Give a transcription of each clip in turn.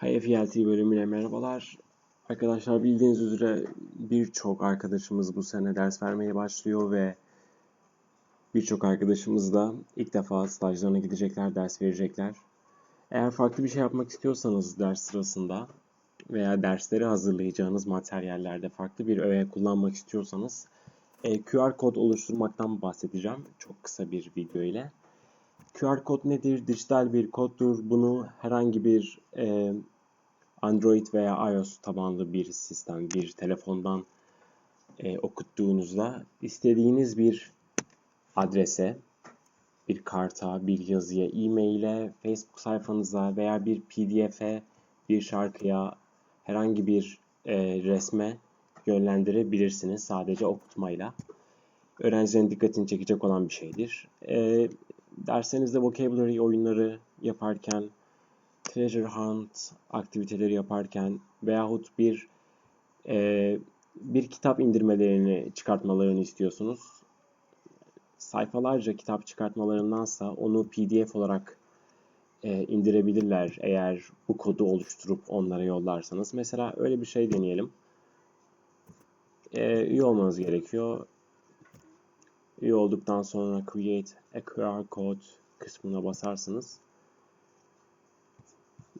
HFLT bölümüne merhabalar. Arkadaşlar bildiğiniz üzere birçok arkadaşımız bu sene ders vermeye başlıyor ve birçok arkadaşımız da ilk defa stajlarına gidecekler, ders verecekler. Eğer farklı bir şey yapmak istiyorsanız ders sırasında veya dersleri hazırlayacağınız materyallerde farklı bir öğe kullanmak istiyorsanız e, QR kod oluşturmaktan bahsedeceğim çok kısa bir video ile. QR kod nedir? Dijital bir koddur. Bunu herhangi bir e, Android veya iOS tabanlı bir sistem, bir telefondan e, okuttuğunuzda istediğiniz bir adrese, bir karta, bir yazıya, e-maile, Facebook sayfanıza veya bir PDF'e, bir şarkıya, herhangi bir e, resme yönlendirebilirsiniz sadece okutmayla. Öğrencilerin dikkatini çekecek olan bir şeydir. E, derslerinizde vocabulary oyunları yaparken, treasure hunt aktiviteleri yaparken veyahut bir e, bir kitap indirmelerini çıkartmalarını istiyorsunuz. Sayfalarca kitap çıkartmalarındansa onu PDF olarak e, indirebilirler eğer bu kodu oluşturup onlara yollarsanız. Mesela öyle bir şey deneyelim. E, üye olmanız gerekiyor. Üye olduktan sonra Create a QR Code kısmına basarsınız.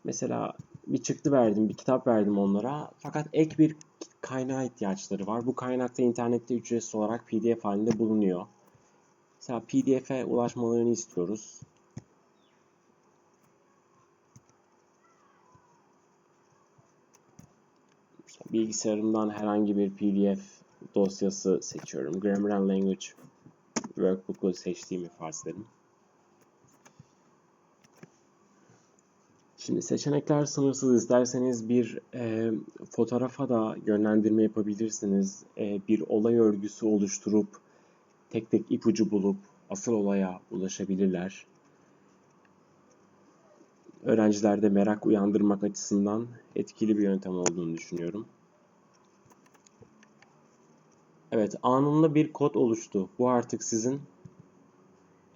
Mesela bir çıktı verdim, bir kitap verdim onlara. Fakat ek bir kaynağa ihtiyaçları var. Bu kaynakta internette ücretsiz olarak PDF halinde bulunuyor. Mesela PDF'e ulaşmalarını istiyoruz. Bilgisayarımdan herhangi bir PDF dosyası seçiyorum. Grammar and Language Workbook'u seçtiğimi farz edelim. Şimdi seçenekler sınırsız. İsterseniz bir e, fotoğrafa da yönlendirme yapabilirsiniz. E, bir olay örgüsü oluşturup tek tek ipucu bulup asıl olaya ulaşabilirler. Öğrencilerde merak uyandırmak açısından etkili bir yöntem olduğunu düşünüyorum. Evet, anında bir kod oluştu. Bu artık sizin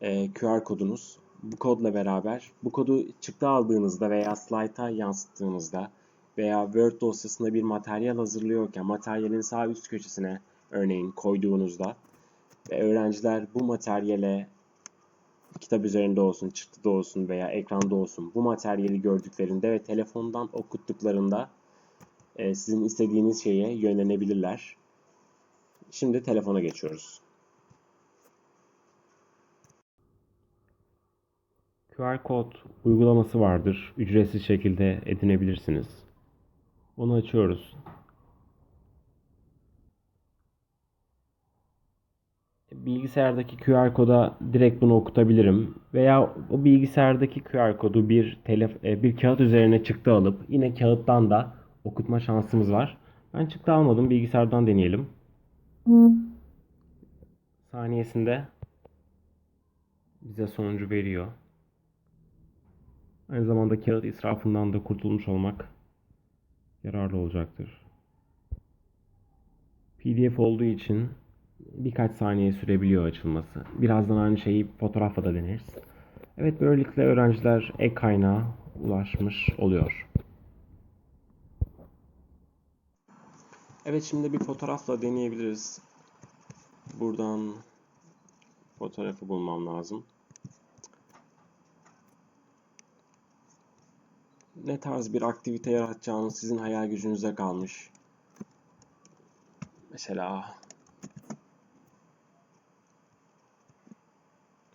e, QR kodunuz bu kodla beraber bu kodu çıktı aldığınızda veya slayta yansıttığınızda veya Word dosyasında bir materyal hazırlıyorken materyalin sağ üst köşesine örneğin koyduğunuzda ve öğrenciler bu materyale kitap üzerinde olsun, çıktıda olsun veya ekranda olsun bu materyali gördüklerinde ve telefondan okuttuklarında e, sizin istediğiniz şeye yönlenebilirler. Şimdi telefona geçiyoruz. QR kod uygulaması vardır. Ücretsiz şekilde edinebilirsiniz. Onu açıyoruz. Bilgisayardaki QR koda direkt bunu okutabilirim veya o bilgisayardaki QR kodu bir telef e, bir kağıt üzerine çıktı alıp yine kağıttan da okutma şansımız var. Ben çıktı almadım. Bilgisayardan deneyelim. Saniyesinde bize sonucu veriyor. Aynı zamanda kağıt israfından da kurtulmuş olmak yararlı olacaktır. PDF olduğu için birkaç saniye sürebiliyor açılması. Birazdan aynı şeyi fotoğrafla da deneriz. Evet böylelikle öğrenciler ek kaynağa ulaşmış oluyor. Evet şimdi bir fotoğrafla deneyebiliriz. Buradan fotoğrafı bulmam lazım. ne tarz bir aktivite yaratacağınız sizin hayal gücünüze kalmış. Mesela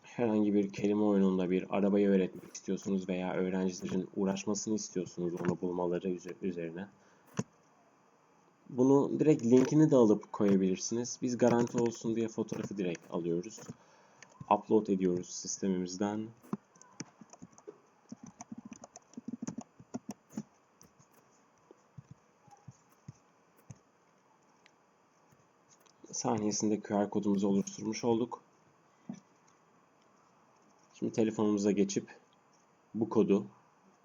herhangi bir kelime oyununda bir arabayı öğretmek istiyorsunuz veya öğrencilerin uğraşmasını istiyorsunuz onu bulmaları üzerine. Bunu direkt linkini de alıp koyabilirsiniz. Biz garanti olsun diye fotoğrafı direkt alıyoruz. Upload ediyoruz sistemimizden. saniyesinde QR kodumuzu oluşturmuş olduk. Şimdi telefonumuza geçip bu kodu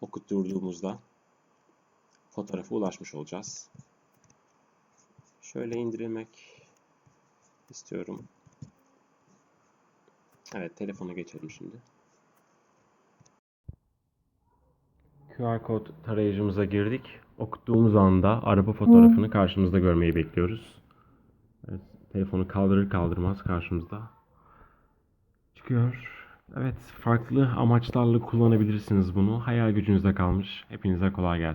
okutturduğumuzda fotoğrafa ulaşmış olacağız. Şöyle indirmek istiyorum. Evet telefona geçelim şimdi. QR kod tarayıcımıza girdik. Okuttuğumuz anda araba fotoğrafını karşımızda görmeyi bekliyoruz. Evet, telefonu kaldırır kaldırmaz karşımızda çıkıyor. Evet, farklı amaçlarla kullanabilirsiniz bunu. Hayal gücünüzde kalmış. Hepinize kolay gelsin.